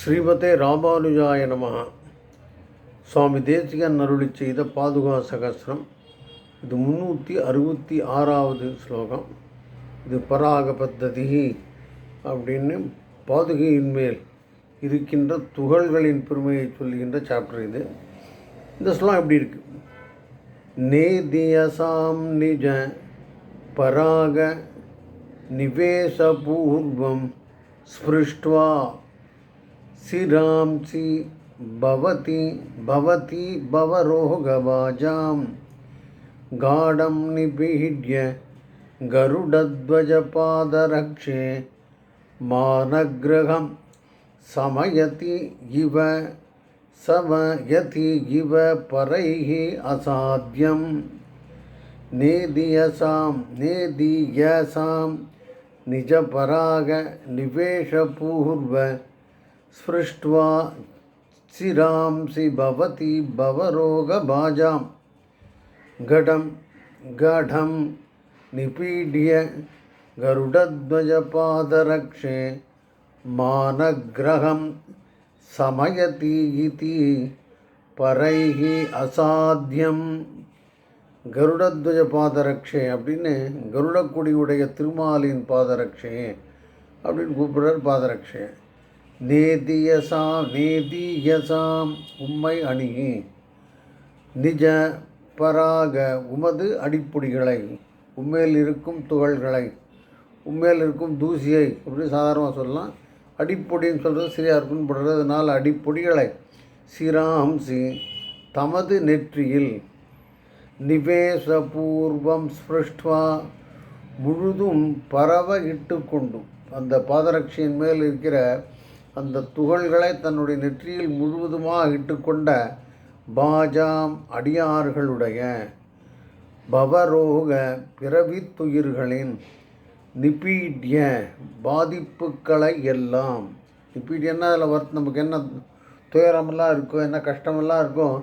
ஸ்ரீமதே ராமானுஜாய நமः சுவாமி தேசிகன் அருளி செய்த பாதுகா சகசிரம். இது முந்நூற்றி அறுபத்தி ஆறாவது ஸ்லோகம். இது பராக பத்ததி அப்படின்னு பாதுகையின் மேல் இருக்கின்ற துகள்களின் பெருமையை சொல்லுகின்ற சாப்டர் இது. இந்த ஸ்லோகம் எப்படி இருக்கு? நேதியசாம் நிஜ பராக நிவேசபூர்வம் ஸ்பிருஷ்டுவா सिरांसि भवति भवति भवरोगवाजां गाढं निपीड्य गरुडध्वजपादरक्षे मानग्रहं समयति इव समयति इव परैः असाध्यं। नेदीयसां नेदीयसां निजपराग निवेशपूर्व स्पृष्ट्वा चिरांसि भवति भवरोगभाजां घटं गाढं निपीड्य गरुडध्वजपादरक्षे मानग्रहं समयति इति परैः அசாத்தியம் கருடத்வஜ பாதரக்ஷே அப்படின்னு கருடக்குடியுடைய திருமாலின் பாதரக்ஷே அப்படின்னு கூப்பிடுறார் பாதரக்ஷே நேதியசாம் நேதியசாம் உம்மை அணுகி நிஜ பராக உமது அடிப்பொடிகளை உண்மையில் இருக்கும் துகள்களை உண்மையில் இருக்கும் தூசியை அப்படின்னு சாதாரணமாக சொல்லலாம். அடிப்பொடின்னு சொல்கிறது சரியாக இருக்குன்னு போடுறதுனால அடிப்பொடிகளை சிராம்சி தமது நெற்றியில் நிவேசபூர்வம் ஸ்பிருஷ்டுவா முழுதும் பரவ இட்டு கொண்டும் அந்த பாதரட்சியின் மேல் இருக்கிற அந்த துகள்களை தன்னுடைய நெற்றியில் முழுவதுமாக இட்டுக்கொண்ட பாஜாம் அடியார்களுடைய பவரோக பிறவித்துயிர்களின் நிபீடிய பாதிப்புகளை எல்லாம் நிபீடியன்னா அதில் வர்த் நமக்கு என்ன துயரமெல்லாம் இருக்கும் என்ன கஷ்டமெல்லாம் இருக்கும்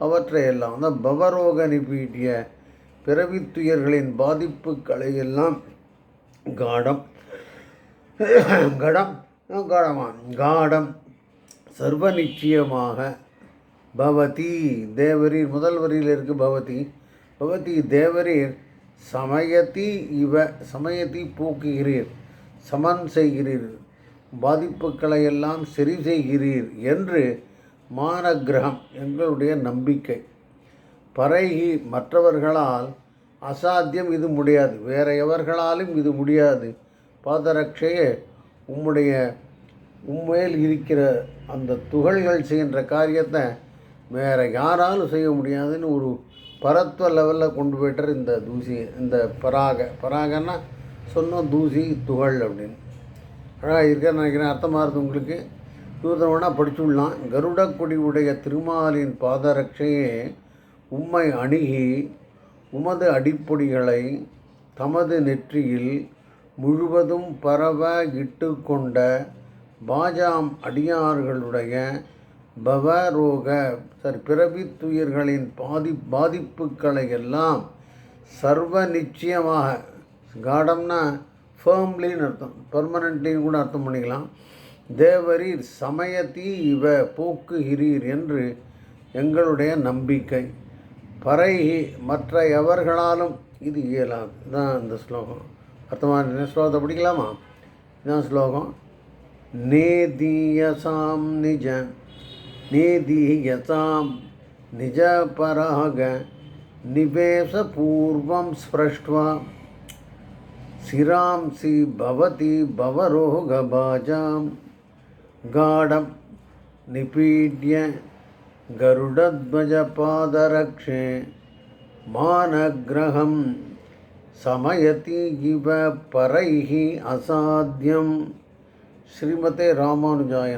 அவற்றை எல்லாம் அந்த பவரோக நிபீடிய பிறவித்துயர்களின் பாதிப்புகளை எல்லாம் காடம் கடம் காடமா காடம் சர்வ நிச்சயமாக பவதி தேவரீர் முதல் வரியில் இருக்கு பவதி. பவதி தேவரீர் சமயத்தி இவ சமயத்தி போக்குகிறீர் சமன் செய்கிறீர் பாதிப்புகளை எல்லாம் சரி செய்கிறீர் என்று மானகிரகம் எங்களுடைய நம்பிக்கை. பரகி மற்றவர்களால் அசாத்தியம் இது முடியாது வேற எவர்களாலும் இது முடியாது. பாதரட்சையே உம்முடைய உண்மையில் இருக்கிற அந்த துகள்கள் செய்கின்ற காரியத்தை வேறு யாராலும் செய்ய முடியாதுன்னு ஒரு பரத்துவ லெவலில் கொண்டு போய்ட்டார் இந்த தூசி இந்த பராக. பராகன்னா சொன்னோம் தூசி துகள் அப்படின்னு. அழகாக இருக்கன்னு நினைக்கிறேன் அர்த்தமாக இருக்குது உங்களுக்கு? படிச்சு படிச்சுடலாம் கருடக்குடி உடைய திருமாலின் பாதரட்சையே உம்மை அணுகி உமது அடிப்பொடிகளை தமது நெற்றியில் முழுவதும் பரவ இட்டு கொண்ட பாஜாம் அடியார்களுடைய பவரோக சரி பிறவித்துயிர்களின் பாதி பாதிப்புகளை எல்லாம் சர்வ நிச்சயமாக காடம்னா ஃபேர்ம்லின்னு அர்த்தம் பர்மனண்ட்லின்னு கூட அர்த்தம் பண்ணிக்கலாம். தேவரீர் சமயத்தி இவ போக்குகிறீர் என்று எங்களுடைய நம்பிக்கை. பறைகி மற்ற எவர்களாலும் இது இயலாது. தான் இந்த ஸ்லோகம். அர்த்தமான ஸ்லோகத்தை படிக்கலாமா இதுதான் ஸ்லோகம் நேதீயசாம் நிஜ நேதீயசாம் நிஜ பராக நிவேசபூர்வம் ஸ்பிருஷ்டுவா சிராம்சி பவதி பவரோகபாஜாம் காடம் நிபீட்ய गरुडध्वजपादरक्षे मानग्रहं சமயதி இவ பரைஹி அசாத்தியம் ஸ்ரீமதே ராமானுஜாய